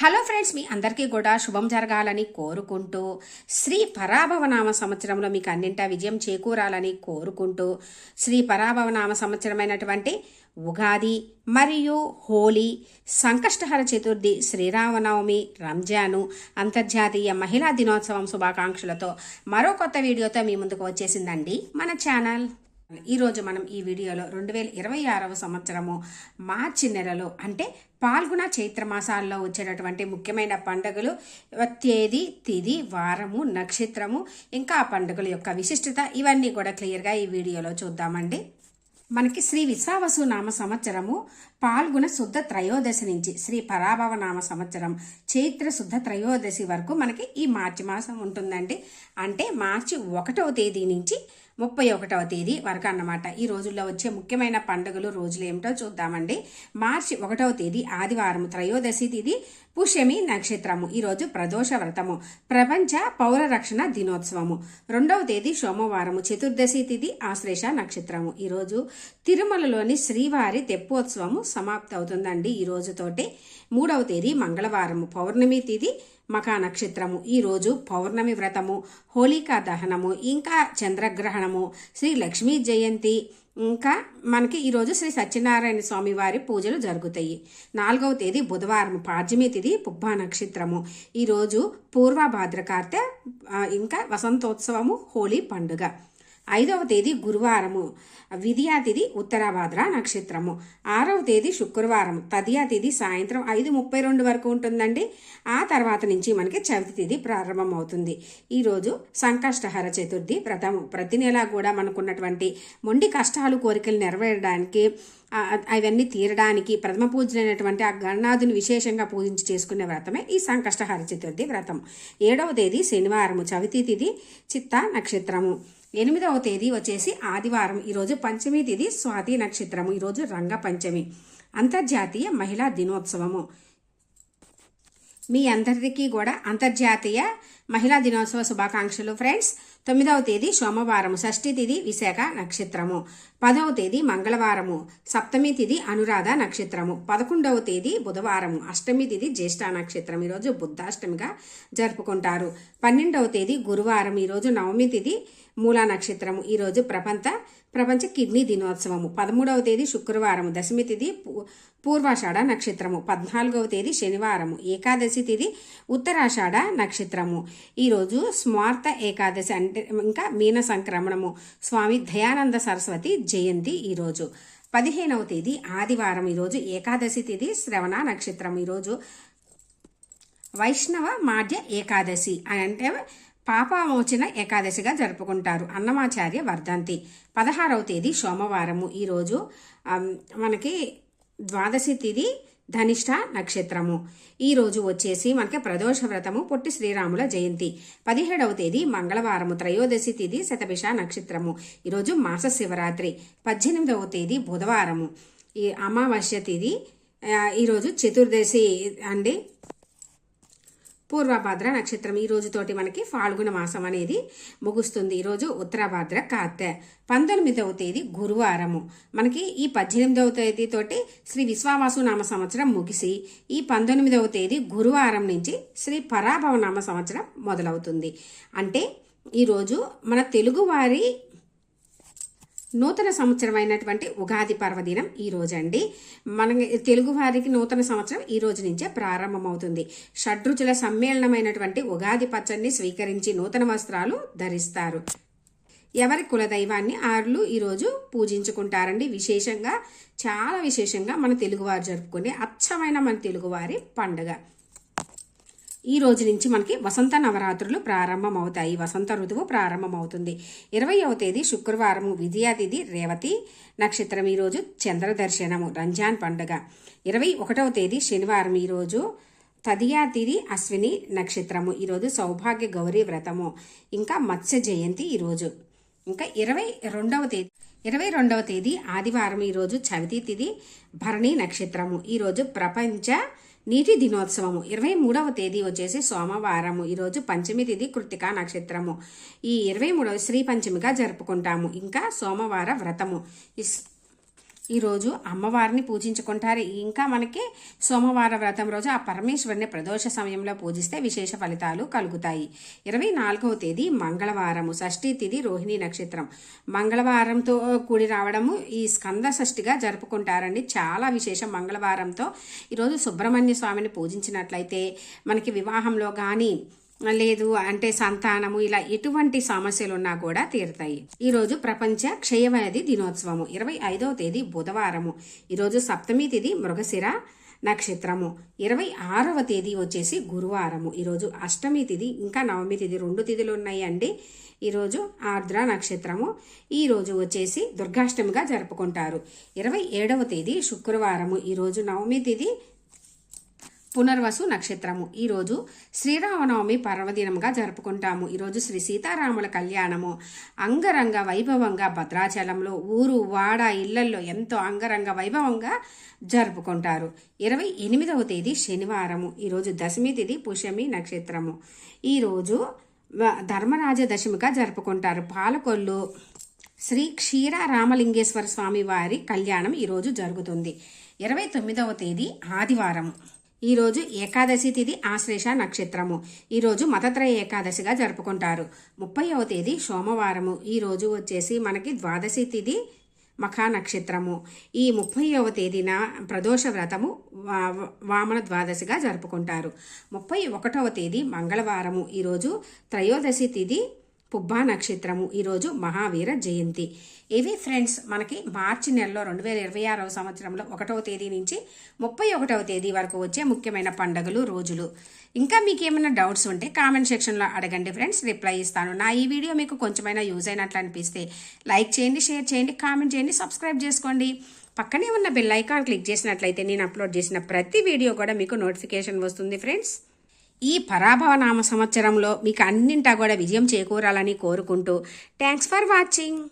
Hello friends మీ అందరికీ కూడా శుభం జరగాలని కోరుకుంటూ శ్రీ పరాభవనామ సంవత్సరంలో మీకు అన్నింటా విజయం చేకూరాలని కోరుకుంటూ శ్రీ పరాభవనామ సంవత్సరమైనటువంటి ఉగాది మరియు హోలీ సంకష్టహర చతుర్థి శ్రీరామనవమి రంజాను అంతర్జాతీయ మహిళా దినోత్సవం శుభాకాంక్షలతో మరో కొత్త వీడియోతో మీ ముందుకు వచ్చేసిందండి మన ఛానల్. ఈరోజు మనం ఈ వీడియోలో రెండు వేల ఇరవై ఆరవ సంవత్సరము మార్చి నెలలో అంటే పాల్గొన చైత్ర మాసాల్లో వచ్చేటటువంటి ముఖ్యమైన పండుగలు తేదీ తిది వారము నక్షత్రము ఇంకా ఆ పండుగల యొక్క విశిష్టత ఇవన్నీ కూడా క్లియర్గా ఈ వీడియోలో చూద్దామండి. మనకి శ్రీ విశ్వావసు నామ సంవత్సరము పాల్గొన శుద్ధ త్రయోదశి నుంచి శ్రీ పరాభవ నామ సంవత్సరం చైత్ర శుద్ధ త్రయోదశి వరకు మనకి ఈ మార్చి మాసం ఉంటుందండి. అంటే మార్చి ఒకటవ తేదీ నుంచి ముప్పై ఒకటవ తేదీ వరకు అన్నమాట. ఈ రోజుల్లో వచ్చే ముఖ్యమైన పండుగలు రోజులు ఏమిటో చూద్దామండి. మార్చి ఒకటవ తేదీ ఆదివారం త్రయోదశి తిథి పుష్యమి నక్షత్రము. ఈరోజు ప్రదోష వ్రతము ప్రపంచ పౌర రక్షణ దినోత్సవము. రెండవ తేదీ సోమవారము చతుర్దశి తిథి ఆశ్లేష నక్షత్రము. ఈరోజు తిరుమలలోని శ్రీవారి తెప్పోత్సవము సమాప్తి అవుతుందండి ఈ రోజుతోటి మూడవ తేదీ మంగళవారము పౌర్ణమి తిథి మకా నక్షత్రము. ఈరోజు పౌర్ణమి వ్రతము హోళికా దహనము ఇంకా చంద్రగ్రహణము శ్రీ లక్ష్మీ జయంతి ఇంకా మనకి ఈరోజు శ్రీ సత్యనారాయణ స్వామి వారి పూజలు జరుగుతాయి. నాలుగవ తేదీ బుధవారం పాడ్యమి తిథి పుబ్బా నక్షత్రము. ఈరోజు పూర్వభాద్రకార్తె ఇంకా వసంతోత్సవము హోలీ పండుగ. ఐదవ తేదీ గురువారము విధియా తిథి ఉత్తరాభాద్ర నక్షత్రము. ఆరవ తేదీ శుక్రవారం తదియా తిథి సాయంత్రం ఐదు ముప్పై రెండు వరకు ఉంటుందండి. ఆ తర్వాత నుంచి మనకి చవితి తిథి ప్రారంభం అవుతుంది ఈరోజు సంకష్టహర చతుర్థి వ్రతము ప్రతి నెల కూడా మనకున్నటువంటి మొండి కష్టాలు కోరికలు నెరవేరడానికి అవన్నీ తీరడానికి ప్రథమ పూజలైనటువంటి ఆ గణనాథుని విశేషంగా పూజించి చేసుకునే వ్రతమే ఈ సంకష్టహర చతుర్థి వ్రతం ఏడవ తేదీ శనివారము చవితి తిథి చిత్త నక్షత్రము. ఎనిమిదవ తేదీ వచ్చేసి ఆదివారం. ఈరోజు పంచమి తేదీ స్వాతి నక్షత్రము. ఈరోజు రంగ పంచమి. అంతర్జాతీయ మహిళా దినోత్సవము. మీ అందరికీ కూడా అంతర్జాతీయ మహిళా దినోత్సవ శుభాకాంక్షలు. ఫ్రెండ్స్ తొమ్మిదవ తేదీ సోమవారము షష్ఠి తిథి విశాఖ నక్షత్రము. పదవ తేదీ మంగళవారము సప్తమి తిథి అనురాధ నక్షత్రము. పదకొండవ తేదీ బుధవారము అష్టమి తిథి జ్యేష్ఠ నక్షత్రం. ఈరోజు బుద్ధాష్టమిగా జరుపుకుంటారు. పన్నెండవ తేదీ గురువారం ఈరోజు నవమి తిథి మూలా నక్షత్రము. ఈరోజు ప్రపంచ ప్రపంచ కిడ్నీ దినోత్సవము. పదమూడవ తేదీ శుక్రవారం దశమి తిథి పూర్వాషాఢ నక్షత్రము. పద్నాలుగవ తేదీ శనివారము ఏకాదశి తిథి ఉత్తరాషాఢ నక్షత్రము. ఈరోజు స్మార్త ఏకాదశి అంటే ఇంకా మీన సంక్రమణము. స్వామి దయానంద సరస్వతి జయంతి ఈరోజు. పదిహేనవ తేదీ ఆదివారం ఈరోజు. ఏకాదశి తేదీ శ్రవణ నక్షత్రం ఈరోజు. వైష్ణవ మాధ్య ఏకాదశి అంటే పాపమోచన ఏకాదశిగా జరుపుకుంటారు. అన్నమాచార్య వర్ధంతి. పదహారవ తేదీ సోమవారము ఈరోజు. మనకి ద్వాదశి తేదీ ధనిష్ట నక్షత్రము. ఈ రోజు వచ్చేసి మనకి ప్రదోష వ్రతము పొట్టి శ్రీరాముల జయంతి. పదిహేడవ తేదీ మంగళవారము త్రయోదశి తేదీ శతభిష నక్షత్రము. ఈరోజు మాస శివరాత్రి. పద్దెనిమిదవ తేదీ బుధవారము. ఈ అమావాస్య తేదీ ఈరోజు చతుర్దశి అండి. పూర్వభాద్ర నక్షత్రం. ఈ రోజుతోటి మనకి ఫాల్గుణ మాసం అనేది ముగుస్తుంది. ఈరోజు ఉత్తరాభాద్ర కార్తె. పంతొమ్మిదవ తేదీ గురువారము. మనకి ఈ పద్దెనిమిదవ తేదీతోటి శ్రీ విశ్వావాసు నామ సంవత్సరం ముగిసి ఈ పంతొమ్మిదవ తేదీ గురువారం నుంచి శ్రీ పరాభవ నామ సంవత్సరం మొదలవుతుంది. అంటే ఈరోజు మన తెలుగువారి నూతన సంవత్సరం అయినటువంటి ఉగాది పర్వదినం ఈ రోజండి. మన తెలుగు వారికి నూతన సంవత్సరం ఈ రోజు నుంచే ప్రారంభమవుతుంది. షడ్రుచుల సమ్మేళనమైనటువంటి ఉగాది పచ్చడిని స్వీకరించి నూతన వస్త్రాలు ధరిస్తారు. ఎవరి కులదైవాన్ని ఆరులు ఈరోజు పూజించుకుంటారండి. విశేషంగా చాలా విశేషంగా మన తెలుగువారు జరుపుకునే అచ్చమైన మన తెలుగువారి పండుగ. ఈ రోజు నుంచి మనకి వసంత నవరాత్రులు ప్రారంభమవుతాయి. వసంత ఋతువు ప్రారంభమవుతుంది. ఇరవయవ తేదీ శుక్రవారం విజయాతిథి రేవతి నక్షత్రం. ఈరోజు చంద్ర దర్శనము రంజాన్ పండుగ. ఇరవై ఒకటవ తేదీ శనివారం. ఈరోజు తదియాతిథి అశ్విని నక్షత్రము. ఈరోజు సౌభాగ్య గౌరీ వ్రతము. ఇంకా మత్స్య జయంతి ఈరోజు ఇంకా ఇరవై రెండవ తేదీ ఇరవై రెండవ తేదీ ఆదివారం ఈరోజు చవితి తిథి భరణి నక్షత్రము. ఈరోజు ప్రపంచ నీటి దినోత్సవము. ఇరవై మూడవ తేదీ వచ్చేసి సోమవారము. ఈరోజు పంచమి తిథి కృతికా నక్షత్రము. ఈ ఇరవై మూడవ శ్రీ పంచమిగా జరుపుకుంటాము. ఇంకా సోమవార వ్రతము. ఈరోజు అమ్మవారిని పూజించుకుంటారు. ఇంకా మనకి సోమవార వ్రతం రోజు ఆ పరమేశ్వరిని ప్రదోష సమయంలో పూజిస్తే విశేష ఫలితాలు కలుగుతాయి. ఇరవై నాలుగవ తేదీ మంగళవారము షష్ఠీ తిథి రోహిణి నక్షత్రం. మంగళవారంతో కూడి రావడము ఈ స్కంద షష్ఠిగా జరుపుకుంటారండి. చాలా విశేషం మంగళవారంతో. ఈరోజు సుబ్రహ్మణ్య స్వామిని పూజించినట్లయితే మనకి వివాహంలో కానీ లేదు అంటే సంతానము ఇలా ఎటువంటి సమస్యలు ఉన్నా కూడా తీరుతాయి. ఈరోజు ప్రపంచ క్షయవ్యాధి దినోత్సవము ఇరవై ఐదవ తేదీ బుధవారము. ఈరోజు సప్తమి తేదీ మృగశిర నక్షత్రము. ఇరవై ఆరవ తేదీ వచ్చేసి గురువారము. ఈరోజు అష్టమి తిథి ఇంకా నవమి తిథి రెండు తిథులు ఉన్నాయండి ఈరోజు ఆర్ద్ర నక్షత్రము. ఈరోజు వచ్చేసి దుర్గాష్టమిగా జరుపుకుంటారు. ఇరవై ఏడవ తేదీ శుక్రవారము. ఈరోజు నవమి తిథి పునర్వసు నక్షత్రము. ఈరోజు శ్రీరామనవమి పర్వదినంగా జరుపుకుంటాము. ఈరోజు శ్రీ సీతారాముల కళ్యాణము. అంగరంగ వైభవంగా భద్రాచలంలో ఊరు వాడ ఇళ్ళల్లో ఎంతో అంగరంగ వైభవంగా జరుపుకుంటారు. ఇరవై ఎనిమిదవ తేదీ శనివారము. ఈరోజు దశమి తిథి పుష్యమి నక్షత్రము. ఈరోజు ధర్మరాజ దశమిగా జరుపుకుంటారు. పాలకొల్లు శ్రీ క్షీర రామలింగేశ్వర స్వామి వారి కళ్యాణం ఈరోజు జరుగుతుంది. ఇరవై తొమ్మిదవ తేదీ ఆదివారం ఈరోజు ఏకాదశి తిథి ఆశ్లేష నక్షత్రము. ఈరోజు మతత్రయ ఏకాదశిగా జరుపుకుంటారు. ముప్పైవ తేదీ సోమవారము. ఈరోజు వచ్చేసి మనకి ద్వాదశి తిథి మఖా నక్షత్రము. ఈ ముప్పైవ తేదీన ప్రదోష వ్రతము వా- వామన ద్వాదశిగా జరుపుకుంటారు. ముప్పై ఒకటవ తేదీ మంగళవారము. ఈరోజు త్రయోదశి తిథి పుబ్బా నక్షత్రము ఈరోజు మహావీర జయంతి. ఇవి ఫ్రెండ్స్ మనకి మార్చి నెలలో రెండు వేల ఇరవై ఆరవ సంవత్సరంలో ఒకటవ తేదీ నుంచి ముప్పై ఒకటవ తేదీ వరకు వచ్చే ముఖ్యమైన పండుగలు రోజులు. ఇంకా మీకు ఏమైనా డౌట్స్ ఉంటే కామెంట్ సెక్షన్లో అడగండి ఫ్రెండ్స్ రిప్లై ఇస్తాను. నా ఈ వీడియో మీకు కొంచెమైనా యూజ్ అయినట్లు అనిపిస్తే లైక్ చేయండి షేర్ చేయండి కామెంట్ చేయండి సబ్స్క్రైబ్ చేసుకోండి. పక్కనే ఉన్న బెల్ ఐకాన్ క్లిక్ చేసినట్లయితే నేను అప్లోడ్ చేసిన ప్రతి వీడియో కూడా మీకు నోటిఫికేషన్ వస్తుంది ఫ్రెండ్స్. ఈ పరాభవ నామ సంవత్సరంలో మీకు అన్నింటా కూడా విజయం చేకూరాలని కోరుకుంటూ థ్యాంక్స్ ఫర్ వాచింగ్.